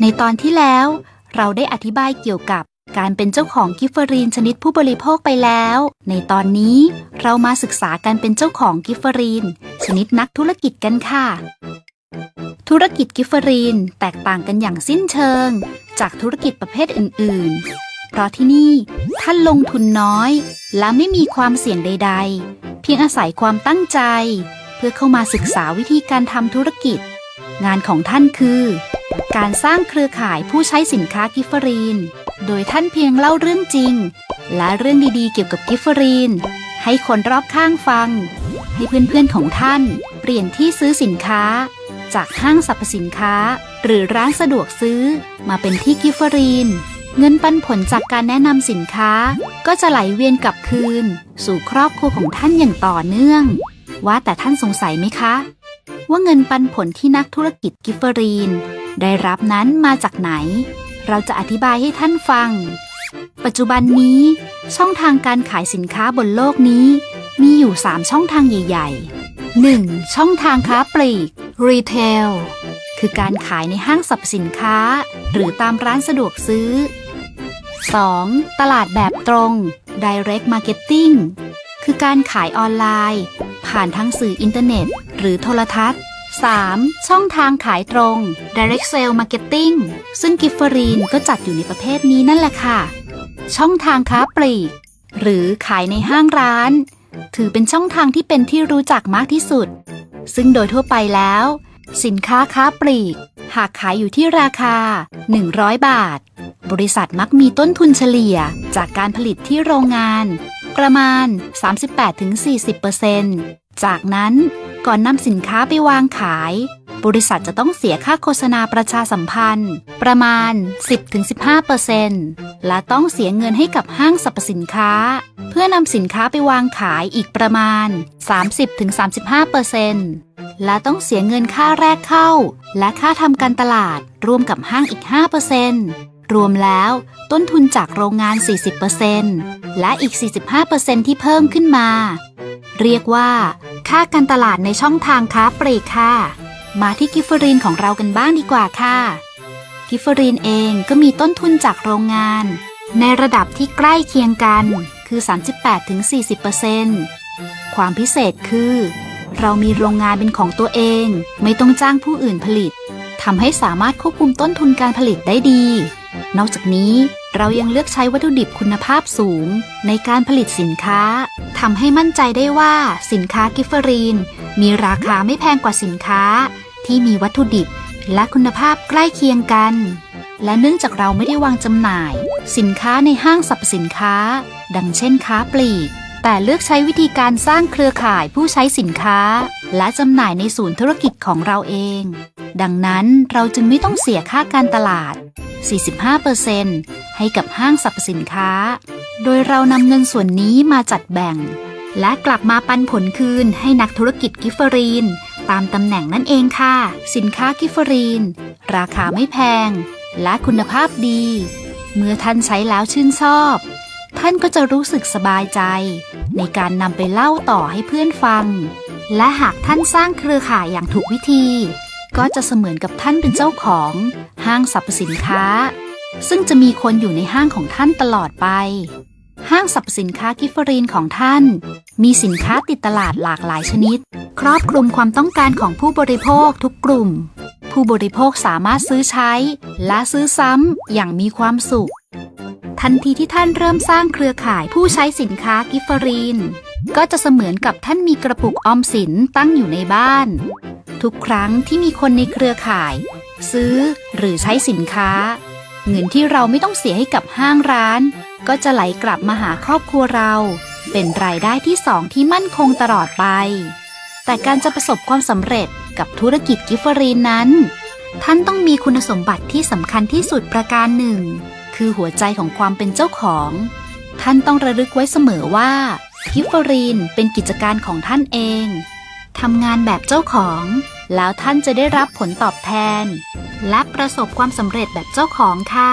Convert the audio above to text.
ในตอนที่แล้ว เราได้อธิบายเกี่ยวกับการเป็นเจ้าของกิฟเฟอรีนชนิดผู้บริโภคไปแล้ว ในตอนนี้เรามาศึกษาการเป็นเจ้าของกิฟเฟอรีน ชนิดนักธุรกิจกันค่ะ ธุรกิจกิฟเฟอรีนแตกต่างกันอย่างสิ้นเชิง จากธุรกิจประเภทอื่น ๆ เพราะที่นี่ท่านลงทุนน้อย และไม่มีความเสี่ยงใด ๆ เพียงอาศัยความตั้งใจ เพื่อเข้ามาศึกษาวิธีการทำธุรกิจ งานของท่านคือ การสร้างเครือข่ายผู้ใช้สินค้ากิฟเฟอรีน โดยท่านเพียงเล่าเรื่องจริง และเรื่องดีๆเกี่ยวกับกิฟเฟอรีน ให้คนรอบข้างฟัง ให้เพื่อนๆของท่าน เปลี่ยนที่ซื้อสินค้า จากห้างสรรพสินค้า หรือร้านสะดวกซื้อ มาเป็นที่กิฟเฟอรีน เงินปันผลจากการแนะนำสินค้า ก็จะไหลเวียนกลับคืน สู่ครอบครัวของท่านอย่างต่อเนื่อง ว่าแต่ท่านสงสัยไหมคะ ว่าเงินปันผลที่นักธุรกิจกิฟเฟอรีน ได้รับนั้นมาจากไหน เราจะอธิบายให้ท่านฟัง ปัจจุบันนี้ ช่องทางการขายสินค้าบนโลกนี้ มีอยู่ 3 ช่องทางใหญ่ ๆ 1. ช่องทางค้าปลีก Retail คือการขายในห้างสรรพสินค้า หรือตามร้านสะดวกซื้อ 2. ตลาดแบบตรง Direct Marketing คือการขายออนไลน์ ผ่านทั้งสื่ออินเทอร์เน็ต หรือโทรทัศน์ 3. ช่องทางขายตรง Direct Sale Marketing ซึ่งกิฟเฟอรีนก็จัดอยู่ในประเภทนี้นั่นแหละค่ะ ช่องทางค้าปลีก หรือขายในห้างร้าน ถือเป็นช่องทางที่เป็นที่รู้จักมากที่สุด ซึ่งโดยทั่วไปแล้ว สินค้าค้าปลีก หากขายอยู่ที่ราคา 100 บาท บริษัทมักมีต้นทุนเฉลี่ยจากการผลิตที่โรงงาน ประมาณ 38-40%จากนั้น ก่อนนำสินค้าไปวางขาย บริษัทจะต้องเสียค่าโฆษณาประชาสัมพันธ์ ประมาณ 10-15%และต้องเสียเงินให้กับห้างสรรพสินค้า เพื่อนำสินค้าไปวางขายอีกประมาณ 30-35%และต้องเสียเงินค่าแรกเข้า และค่าทำการตลาดรวมกับห้างอีก 5%รวมแล้วต้นทุนจากโรงงาน 40%และอีก 45%ที่เพิ่มขึ้นมา เรียกว่า ค่าการตลาดในช่องทางค้าปลีกค่ะ มาที่กิฟเฟอรีนของเรากันบ้างดีกว่าค่ะ กิฟเฟอรีนเองก็มีต้นทุนจากโรงงาน ในระดับที่ใกล้เคียงกัน คือ 38-40%ความพิเศษคือ เรามีโรงงานเป็นของตัวเอง ไม่ต้องจ้างผู้อื่นผลิตทำให้สามารถควบคุมต้นทุนการผลิตได้ดี นอกจากนี้เรายังเลือกใช้วัตถุดิบคุณภาพสูง ในการผลิตสินค้าทำให้มั่นใจได้ว่าสินค้ากิฟเฟอรีน มีราคาไม่แพงกว่าสินค้า ที่มีวัตถุดิบและคุณภาพใกล้เคียงกัน และเนื่องจากเราไม่ได้วางจำหน่าย สินค้าในห้างสรรพสินค้า ดังเช่นค้าปลีก แต่เลือกใช้วิธีการสร้างเครือข่ายผู้ใช้สินค้า และจำหน่ายในศูนย์ธุรกิจของเราเอง ดังนั้นเราจึงไม่ต้องเสียค่าการตลาด 45%ให้กับห้างสรรพสินค้า โดยเรานำเงินส่วนนี้มาจัดแบ่ง และกลับมาปันผลคืนให้นักธุรกิจกิฟเฟอรีน ตามตำแหน่งนั่นเองค่ะ สินค้ากิฟเฟอรีน ราคาไม่แพง และคุณภาพดี เมื่อท่านใช้แล้วชื่นชอบ ท่านก็จะรู้สึกสบายใจ ในการนำไปเล่าต่อให้เพื่อนฟัง และหากท่านสร้างเครือข่ายอย่างถูกวิธี ก็จะเสมือนกับท่านเป็นเจ้าของห้างสรรพสินค้า ซึ่งจะมีคนอยู่ในห้างของท่านตลอดไป ห้างสรรพสินค้ากิฟเฟอรีนของท่าน มีสินค้าติดตลาดหลากหลายชนิด ครอบคลุมความต้องการของผู้บริโภคทุกกลุ่ม ผู้บริโภคสามารถซื้อใช้ และซื้อซ้ำอย่างมีความสุข ทันทีที่ท่านเริ่มสร้างเครือข่ายผู้ใช้สินค้ากิฟฟอรีน ก็จะเสมือนกับท่านมีกระปุกออมสินตั้งอยู่ในบ้าน ทุกครั้งที่มีคนในเครือข่าย ซื้อหรือใช้สินค้า เงินที่เราไม่ต้องเสียให้กับห้างร้าน ก็จะไหลกลับมาหาครอบครัวเรา เป็นรายได้ที่สองที่มั่นคงตลอดไป แต่การจะประสบความสำเร็จกับธุรกิจกิฟฟอรีนนั้น ท่านต้องมีคุณสมบัติที่สำคัญที่สุดประการหนึ่ง คือหัวใจของความเป็นเจ้าของ ท่านต้องระลึกไว้เสมอว่ากิฟเฟอรีนเป็นกิจการของท่านเองทำงานแบบเจ้าของ แล้วท่านจะได้รับผลตอบแทน และประสบความสำเร็จแบบเจ้าของค่ะ